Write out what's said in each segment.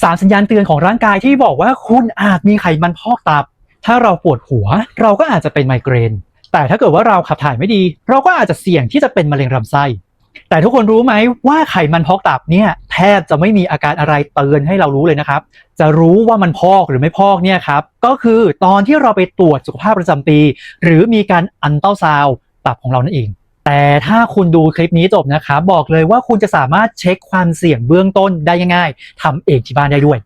สารสัญญาณเตือนของร่างกายที่บอกว่าคุณอาจมีไขมันพอกตับ ถ้าเราปวดหัว เราก็อาจจะเป็นไมเกรน แต่ถ้าเกิดว่าเราขับถ่ายไม่ดี เราก็อาจจะเสี่ยงที่จะเป็นมะเร็งลำไส้ แต่ทุกคนรู้ไหมว่าไขมันพอกตับเนี่ยแทบจะไม่มีอาการอะไรเตือนให้เรารู้เลยนะครับ จะรู้ว่ามันพอกหรือไม่พอกเนี่ยครับก็คือตอนที่เราไปตรวจสุขภาพประจำปี หรือมีการอันเต้าซาวตับของเรานั่นเอง แต่ถ้าคุณดูคลิปนี้จบนะครับบอกเลยว่าคุณจะสามารถเช็คความเสี่ยงเบื้องต้นได้ง่ายๆทำเองที่บ้านได้ด้วย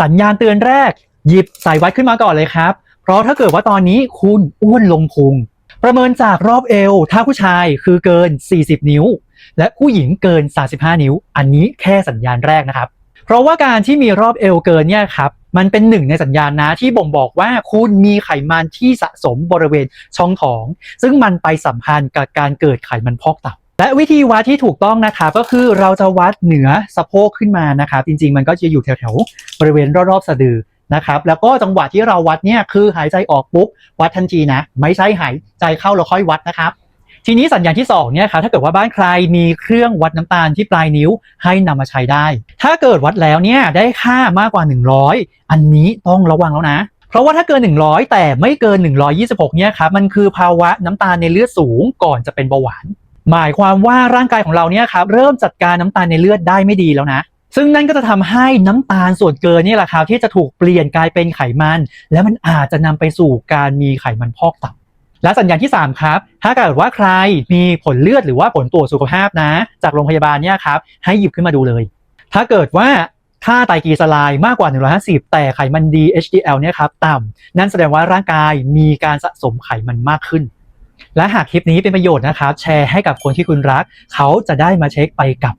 สัญญาณเตือนแรก หยิบสายวัดขึ้นมาก่อนเลยครับ เพราะถ้าเกิดว่าตอนนี้คุณอ้วนลงพุงประเมินจากรอบเอว ถ้าผู้ชายคือเกิน 40 นิ้ว และผู้หญิงเกิน 35 นิ้ว อันนี้แค่สัญญาณแรกนะครับ เพราะว่าการที่มีรอบเอวเกินเนี่ยครับ มันเป็นหนึ่งในสัญญาณนะที่บ่งบอกว่าคุณมีไขมันที่สะสมบริเวณช่องท้อง ซึ่งมันไปสัมพันธ์กับการเกิดไขมันพอกตับและวิธีวัดที่ถูกต้องนะครับก็คือเราจะวัดเหนือสะโพกขึ้นมานะครับจริงๆ มันก็จะอยู่แถวๆบริเวณรอบๆสะดือนะครับแล้วก็จังหวะที่เราวัดเนี่ยคือหายใจออกปุ๊บวัดทันทีนะ ไม่ใช่หายใจเข้าแล้วค่อยวัดนะครับ ทีนี้สัญญาณที่2เนี่ยครับถ้าเกิดว่าบ้านใครมีเครื่องวัดน้ำตาลที่ปลายนิ้วให้นำมาใช้ได้ ถ้าเกิดวัดแล้วเนี่ยได้ค่ามากกว่า 100 อันนี้ต้องระวังแล้วนะ เพราะว่าถ้าเกิน 100 แต่ไม่เกิน 126เนี่ยครับมันคือภาวะน้ำตาลในเลือดสูงก่อนจะเป็นเบาหวาน หมายความว่าร่างกายของเราเนี่ยครับเริ่มจัดการน้ำตาลในเลือดได้ไม่ดีแล้วนะซึ่งนั่นก็จะทำให้น้ำตาลส่วนเกินนี่แหละครับที่จะถูกเปลี่ยนกลายเป็นไขมัน และมันอาจจะนำไปสู่การมีไขมันพอกตับ และสัญญาณที่ 3 ครับ ถ้าเกิดว่าใครมีผลเลือดหรือว่าผลตรวจสุขภาพนะ จากโรงพยาบาลเนี่ยครับให้หยิบขึ้นมาดูเลย ถ้าเกิดว่าค่าไตรกลีเซอไรด์มากกว่า 150 แต่ไขมันดี HDL เนี่ยครับต่ำนั่นแสดงว่าร่างกายมีการสะสมไขมันมากขึ้น และหากคลิปนี้เป็นประโยชน์นะครับ แชร์ให้กับคนที่คุณรัก เขาจะได้มาเช็คไปกับ